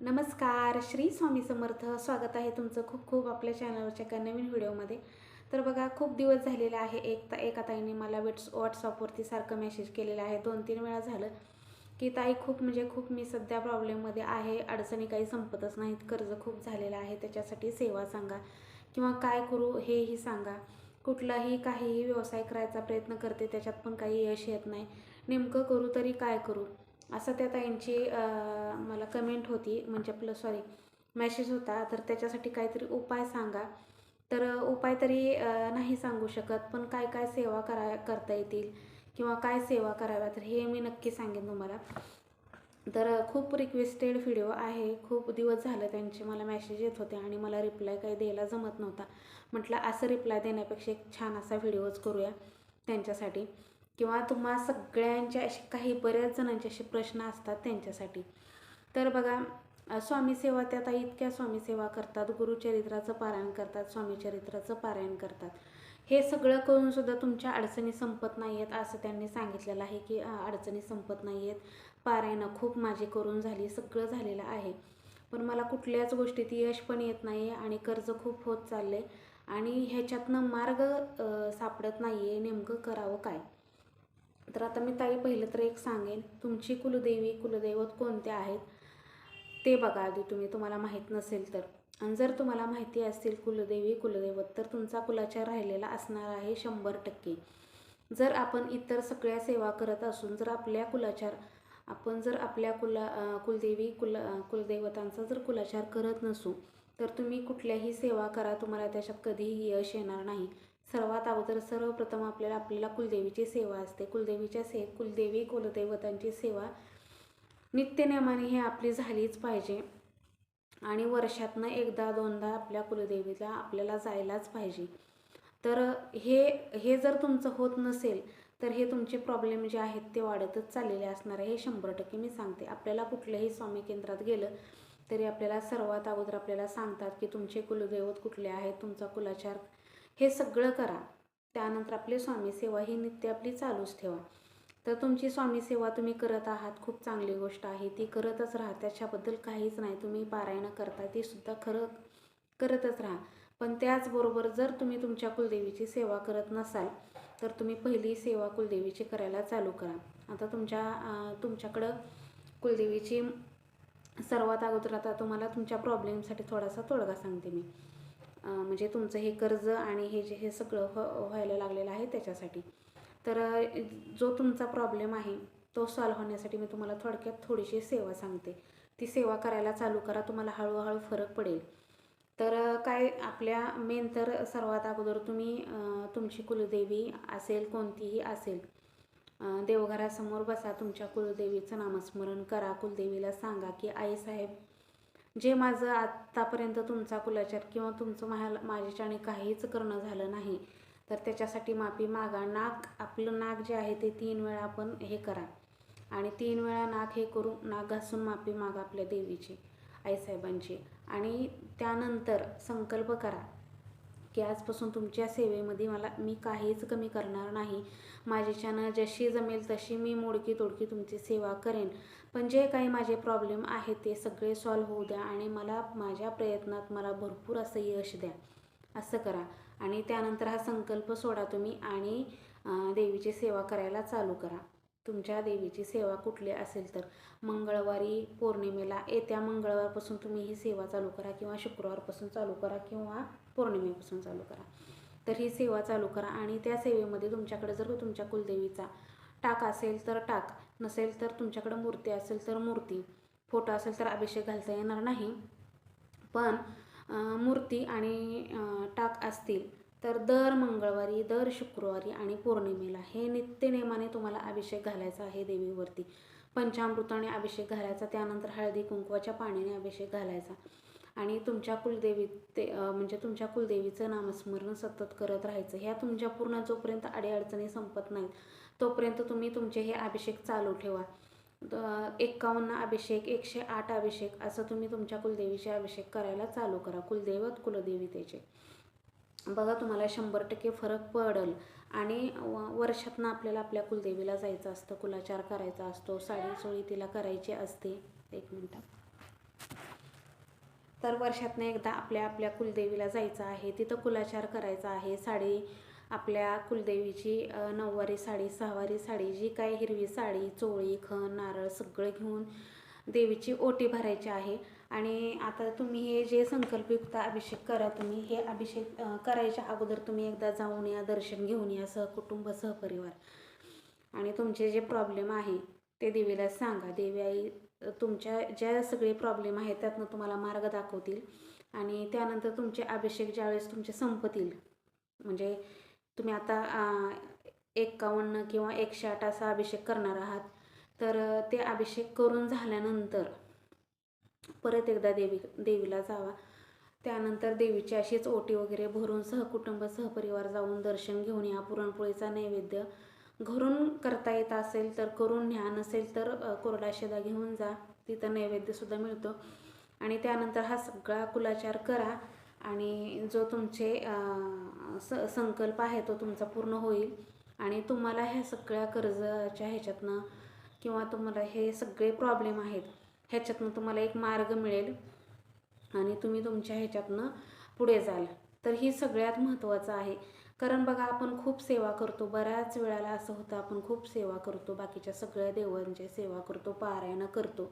नमस्कार श्री स्वामी समर्थ. स्वागत आहे तुमचं खूप खूप आपल्या चॅनलवरच्या एका नवीन व्हिडिओमध्ये. तर बघा खूप दिवस झालेला आहे. एक ता एका ताईने मला वेट्स व्हॉट्सअपवरती सारखं मेसेज केलेला आहे. दोन तीन वेळा झालं की ताई खूप म्हणजे खूप मी सध्या प्रॉब्लेममध्ये आहे. अडचणी काही संपतच नाहीत. कर्ज खूप झालेलं आहे. त्याच्यासाठी सेवा सांगा किंवा काय करू हेही सांगा. कुठलाही काहीही व्यवसाय करायचा प्रयत्न करते. त्याच्यात पण काही यश येत नाही. नेमकं करू तरी काय करू? असं त्या ताईंची मला कमेंट होती. म्हणजे आपलं सॉरी मेसेज होता. तर त्याच्यासाठी काहीतरी उपाय सांगा. तर उपाय तरी नाही सांगू शकत. पण काय काय सेवा करा करता येतील? किंवा काय सेवा कराव्या तर हे मी नक्की सांगेन तुम्हाला. तर खूप रिक्वेस्टेड व्हिडिओ आहे. खूप दिवस झालं त्यांचे मला मेसेज येत होते आणि मला रिप्लाय काही द्यायला जमत नव्हता. म्हटलं असं रिप्लाय देण्यापेक्षा एक छान असा व्हिडिओच करूया त्यांच्यासाठी. किंवा तुम्हा सगळ्यांच्या असे काही बऱ्याच जणांचे असे प्रश्न असतात त्यांच्यासाठी. तर बघा स्वामीसेवा स्वामी सेवा त्या आता इतक्या स्वामी सेवा करतात गुरुचरित्राचं पारायण करतात स्वामीचरित्राचं पारायण करतात. हे सगळं करून सुद्धा तुमच्या अडचणी संपत नाही आहेत असं त्यांनी सांगितलेलं आहे की अडचणी संपत नाही आहेत पारायणं खूप माझी करून झाली सगळं झालेलं आहे. पण मला कुठल्याच गोष्टीत यश पण येत नाही आहे आणि कर्ज खूप होत चाललं आहे आणि ह्याच्यातनं मार्ग सापडत नाही आहे नेमकं करावं काय? तर आता मी ताई पहिलं तर एक सांगेन तुमची कुलदेवी कुलदैवत कोणते आहेत ते बघा आधी तुम्ही तुम्हाला माहीत नसेल तर. आणि जर तुम्हाला माहिती असतील कुलदेवी कुलदैवत तर तुमचा कुलाचार राहिलेला असणार आहे शंभर टक्के. जर आपण इतर सगळ्या सेवा करत असून जर आपल्या कुलाचार आपण जर आपल्या कुला कुलदेवी कुल कुलदैवतांचा जर कुलाचार करत नसू तर तुम्ही कुठल्याही सेवा करा तुम्हाला त्याच्यात कधीही यश येणार नाही. सर्वात अगोदर सर्वप्रथम आपल्याला आपल्याला कुलदेवीची सेवा असते. कुलदेवीच्या से कुलदेवी कुलदैवतांची सेवा नित्यनियमाने हे आपली झालीच पाहिजे. आणि वर्षातनं एकदा दोनदा आपल्या कुलदेवीला आपल्याला जायलाच पाहिजे. तर हे हे जर तुमचं होत नसेल तर हे तुमचे प्रॉब्लेम जे आहेत ते वाढतच चाललेले असणार आहे हे शंभर टक्के मी सांगते. आपल्याला कुठल्याही स्वामी केंद्रात गेलं तरी आपल्याला सर्वात अगोदर आपल्याला सांगतात की तुमचे कुलदैवत कुठले आहेत तुमचा कुलाचार हे सगळं करा. त्यानंतर आपली स्वामी सेवा ही नित्य आपली चालूच ठेवा. तर तुमची स्वामी सेवा तुम्ही करत आहात खूप चांगली गोष्ट आहे. ती करतच राहा. त्याच्याबद्दल काहीच नाही. तुम्ही पारायणं करता ती सुद्धा खरं करतच राहा. पण त्याचबरोबर जर तुम्ही तुमच्या कुलदेवीची सेवा करत नसाल तर तुम्ही पहिली सेवा कुलदेवीची करायला चालू करा. आता तुमच्या तुमच्याकडं कुलदेवीची सर्वात अगोदर आता तुम्हाला तुमच्या प्रॉब्लेमसाठी थोडासा तोडगा सांगते मी. म्हणजे तुमचं हे कर्ज आणि हे जे हे सगळं व्ह व्हायला लागलेलं आहे त्याच्यासाठी. तर जो तुमचा प्रॉब्लेम आहे तो सॉल्व्ह होण्यासाठी मी तुम्हाला थोडक्यात थोडीशी सेवा सांगते. ती सेवा करायला चालू करा तुम्हाला हळूहळू फरक पडेल. तर काय आपल्या मेन तर सर्वात अगोदर तुम्ही तुमची कुलदेवी असेल कोणतीही असेल देवघरासमोर बसा तुमच्या कुलदेवीचं नामस्मरण करा कुलदेवीला सांगा की आईसाहेब जे माझं आत्तापर्यंत तुमचा कुलाचार किंवा तुमचं माझ्या माझ्याच्याने काहीच करणं झालं नाही तर त्याच्यासाठी माफी मागा. नाक आपलं नाक जे आहे ते तीन वेळा आपण हे करा. आणि तीन वेळा नाक हे करून नाक घासून माफी मागा आपल्या देवीची आईसाहेबांची. आणि त्यानंतर संकल्प करा की आजपासून तुमच्या सेवेमध्ये मला मी काहीच कमी करणार नाही. माझ्याच्यानं जशी जमेल तशी मी मोडकी तोडकी तुमची सेवा करेन. पण जे काही माझे प्रॉब्लेम आहेत ते सगळे सॉल्व्ह होऊ द्या आणि मला माझ्या प्रयत्नात मला भरपूर असं यश द्या. असं करा. आणि त्यानंतर हा संकल्प सोडा तुम्ही आणि देवीची सेवा करायला चालू करा. तुमच्या देवीची सेवा कुठली असेल तर मंगळवारी पौर्णिमेला येत्या मंगळवारपासून तुम्ही ही सेवा चालू करा किंवा शुक्रवारपासून चालू करा किंवा पौर्णिमेपासून चालू करा. तर ही सेवा चालू करा आणि त्या सेवेमध्ये तुमच्याकडे जर तुमच्या कुलदेवीचा टाक असेल तर टाक. नसेल तर तुमच्याकडं मूर्ती असेल तर मूर्ती फोटो असेल तर अभिषेक घालता येणार नाही. पण मूर्ती आणि टाक असतील तर दर मंगळवारी दर शुक्रवारी आणि पौर्णिमेला हे नित्यनेमाने तुम्हाला अभिषेक घालायचा आहे देवीवरती. पंचामृताने अभिषेक घालायचा त्यानंतर हळदी कुंकवाच्या पाण्याने अभिषेक घालायचा. आणि तुमच्या कुलदेवी ते म्हणजे तुमच्या कुलदेवीचं नामस्मरण सतत करत राहायचं. ह्या तुमच्या पूर्ण जोपर्यंत अडीअडचणी संपत नाहीत तोपर्यंत तुम्ही तुमचे हे अभिषेक चालू ठेवा. एकावन्न एक्कावन्न अभिषेक एकशे आठ अभिषेक असं तुम्ही तुमच्या कुलदेवीचे अभिषेक करायला चालू करा. कुलदैवत कुलदेवतेचे. बघा तुम्हाला शंभर टक्के फरक पडेल. आणि व- वर्षातनं आपल्याला आपल्या कुलदेवीला जायचं असतं कुलाचार करायचा असतो साडी सोळी तिला करायची असते. एक मिनटं. तर वर्षातनं एकदा आपल्या आपल्या कुलदेवीला जायचं आहे. तिथं कुलाचार करायचा आहे. साडी आपल्या कुलदेवीची नऊवारी साडी सहावारी साडी जी काय हिरवी साडी चोळी खण नारळ सगळं घेऊन देवीची ओटी भरायची आहे. आणि आता तुम्ही हे जे संकल्पयुक्त अभिषेक करा तुम्ही हे अभिषेक करायच्या अगोदर तुम्ही एकदा जाऊन या दर्शन घेऊन या सहकुटुंब सहपरिवार आणि तुमचे जे प्रॉब्लेम आहे ते देवीला सांगा. देवी आई तुमच्या ज्या सगळे प्रॉब्लेम आहेत त्यातनं तुम्हाला मार्ग दाखवतील. आणि त्यानंतर तुमचे अभिषेक ज्यावेळेस तुमचे संपतील म्हणजे तुम्ही आता एक्कावन्न किंवा एकशे आठ असा अभिषेक करणार आहात तर ते अभिषेक करून झाल्यानंतर परत एकदा देवी देवीला जावा. त्यानंतर देवीची अशीच ओटी वगैरे भरून सहकुटुंब सहपरिवार जाऊन दर्शन घेऊन या पुरणपोळीचा नैवेद्य घरून करता येत असेल तर करून न्या नसेल तर कोरडा शेदा घेऊन जा. तिथं नैवेद्यसुद्धा मिळतो. आणि त्यानंतर हा सगळा कुलाचार करा आणि जो तुमचे स संकल्प आहे तो तुमचा पूर्ण होईल. आणि तुम्हाला ह्या सगळ्या कर्जाच्या ह्याच्यातनं किंवा तुम्हाला हे सगळे प्रॉब्लेम आहेत ह्याच्यातनं तुम्हाला एक मार्ग मिळेल. आणि तुम्ही तुमच्या ह्याच्यातनं पुढे जाल. तर ही सगळ्यात महत्त्वाचं आहे. कारण बघा आपण खूप सेवा करतो. बऱ्याच वेळाला असं होतं आपण खूप सेवा करतो. बाकीच्या सगळ्या देवांची सेवा करतो पारायणं करतो.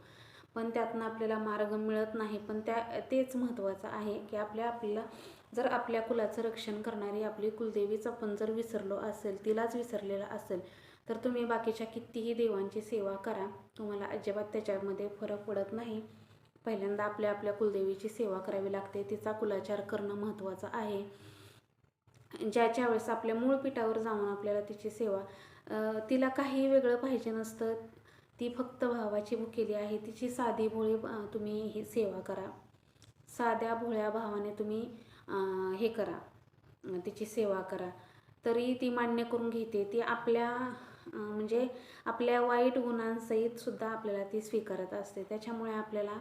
पण त्यातनं आपल्याला मार्ग मिळत नाही. पण त्या तेच महत्त्वाचं आहे की आपल्या आपल्याला जर आपल्या कुलाचं रक्षण करणारी आपली कुलदेवीच आपण जर विसरलो असेल तिलाच विसरलेलं असेल तर तुम्ही बाकीच्या कितीही देवांची सेवा करा. तुम्हाला अजिबात त्याच्यामध्ये फरक पडत नाही. पहिल्यांदा आपल्या आपल्या कुलदेवीची सेवा करावी लागते. तिचा कुलाचार करणं महत्त्वाचं आहे. ज्याच्या वेळेस आपल्या मूळ पीठावर जाऊन आपल्याला तिची सेवा तिला काही वेगळं पाहिजे नसतं. ती फक्त भावाची भुकेली आहे. तिची साधी भोळी तुम्ही ही सेवा करा. साध्या भोळ्या भावाने तुम्ही हे करा. तिची सेवा करा. तरी ती मान्य करून घेते. ती आपल्या म्हणजे आपल्या वाईट गुणांसहित सुद्धा आपल्याला ती स्वीकारत असते. त्याच्यामुळे आपल्याला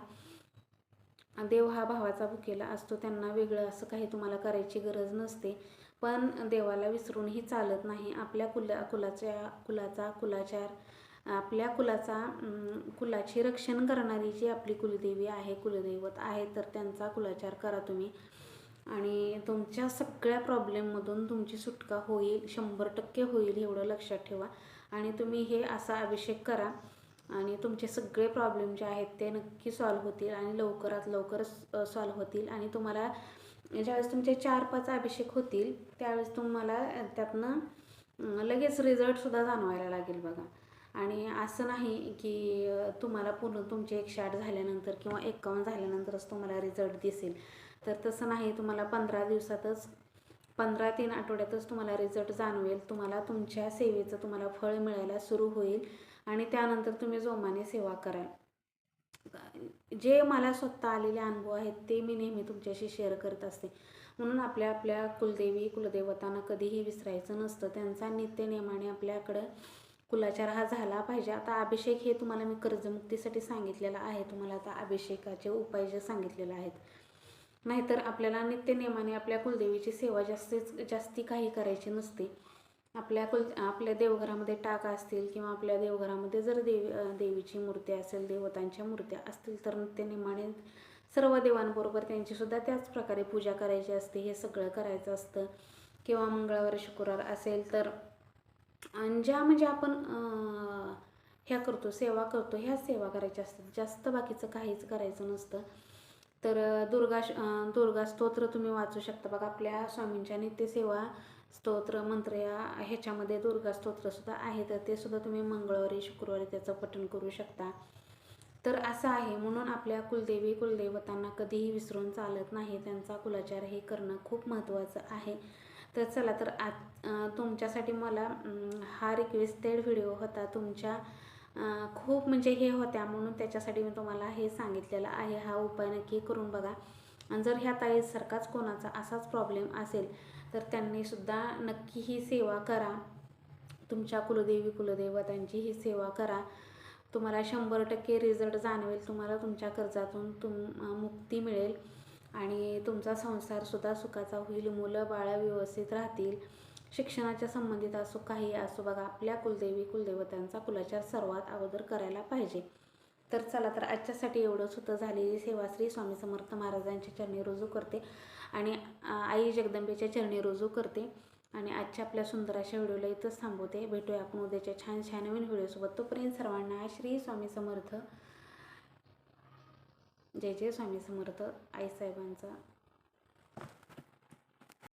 देव हा भावाचा भुकेला असतो. त्यांना वेगळं असं काही तुम्हाला करायची गरज नसते. पण देवाला विसरूनही चालत नाही. आपल्या कुला कुलाच्या कुलाचा कुलाचार आपल्या कुलाचा कुलाची रक्षण करणारी जी आपली कुलदेवी आहे कुलदैवत आहे तर त्यांचा कुलाचार करा तुम्ही. आणि तुमच्या सगळ्या प्रॉब्लेममधून तुमची सुटका होईल शंभर टक्के होईल एवढं लक्षात ठेवा. आणि तुम्ही हे असा अभिषेक करा. आणि तुमचे सगळे प्रॉब्लेम जे आहेत ते नक्की सॉल्व्ह होतील आणि लवकरात लवकर सॉल्व्ह होतील. आणि तुम्हाला म्हणजे ज्यावेळेस तुमचे चार पाच अभिषेक होतील त्यावेळेस तुम्हाला त्यातनं लगेच रिझल्टसुद्धा जाणवायला लागेल बघा. आणि असं नाही की तुम्हाला पूर्ण तुमचे एकशे आठ झाल्यानंतर किंवा एकावन्न झाल्यानंतरच तुम्हाला रिझल्ट दिसेल. तर तसं नाही तुम्हाला पंधरा दिवसातच पंधरा तीन आठवड्यातच तुम्हाला रिझल्ट जाणवेल. तुम्हाला तुमच्या सेवेचं तुम्हाला फळ मिळायला सुरू होईल आणि त्यानंतर तुम्ही जोमाने सेवा कराल. जे मला स्वतः आलेले अनुभव आहेत ते मी नेहमी तुमच्याशी शेअर करत असते. म्हणून आपल्या आपल्या कुलदेवी कुलदेवतांना कधीही विसरायचं नसतं. त्यांचा नित्यनियमाने आपल्याकडं कुलाचार हा झाला पाहिजे. आता अभिषेक हे तुम्हाला मी कर्जमुक्तीसाठी सांगितलेलं आहे. तुम्हाला आता अभिषेकाचे उपाय जे सांगितलेले आहेत. नाहीतर आपल्याला नित्यनियमाने आपल्या कुलदेवीची सेवा जास्तीत जास्ती काही करायची नसते. आपल्या कुल आपल्या देवघरामध्ये टाका असतील किंवा आपल्या देवघरामध्ये जर देवी देवीची मूर्ती असेल देवतांच्या मूर्त्या असतील तर नित्यनेमाने सर्व देवांबरोबर त्यांचीसुद्धा त्याच प्रकारे पूजा करायची असते. हे सगळं करायचं असतं. किंवा मंगळवार शुक्रवार असेल तर आणि ज्या म्हणजे आपण ह्या करतो सेवा करतो ह्या सेवा करायच्या असतात. जास्त बाकीचं काहीच करायचं नसतं. तर दुर्गा श- दुर्गा स्तोत्र तुम्ही वाचू शकता. बघा आपल्या स्वामींच्या नित्यसेवा स्तोत्र मंत्र या ह्याच्यामध्ये दुर्गा स्तोत्रसुद्धा आहे. तर ते सुद्धा तुम्ही मंगळवारी शुक्रवारी त्याचं पठण करू शकता. तर असं आहे. म्हणून आपल्या कुलदेवी कुलदेवतांना कधीही विसरून चालत नाही. त्यांचा कुलाचार हे करणं खूप महत्त्वाचं आहे. तर चला तर आज तुमच्यासाठी मला हा हा रिक्वेस्टेड व्हिडिओ होता. तुमच्या खूप म्हणजे हे होत्या. म्हणून त्याच्यासाठी मी तुम्हाला हे सांगितलेलं आहे. हा उपाय नक्की करून बघा. आणि जर ह्या ताईसारखाच कोणाचा असाच प्रॉब्लेम असेल तर त्यांनीसुद्धा नक्की ही सेवा करा. तुमच्या कुलदेवी कुलदेवतांची ही सेवा करा. तुम्हाला शंभर टक्के रिझल्ट जाणवेल. तुम्हाला तुमच्या कर्जातून तुम मुक्ती मिळेल. आणि तुमचा संसारसुद्धा सुखाचा होईल. मुलं बाळं व्यवस्थित राहतील. शिक्षणाच्या संबंधित असो काही असो बघा आपल्या कुलदेवी कुलदेवतांचा कुलाचार सर्वात अगोदर करायला पाहिजे. तर चला तर आजच्यासाठी एवढंच होतं झालेली सेवा श्री स्वामी समर्थ महाराजांच्या चरणी रुजू करते. आणि आई जगदंबेच्या चरणी रुजू करते. आणि आजच्या आपल्या सुंदर अशा व्हिडिओला इथंच थांबवते. भेटूया आपण उद्याच्या छान छान नवीन व्हिडिओसोबत. तोपर्यंत सर्वांना श्री स्वामी समर्थ. जय जय स्वामी समर्थ. आईसाहेबांचा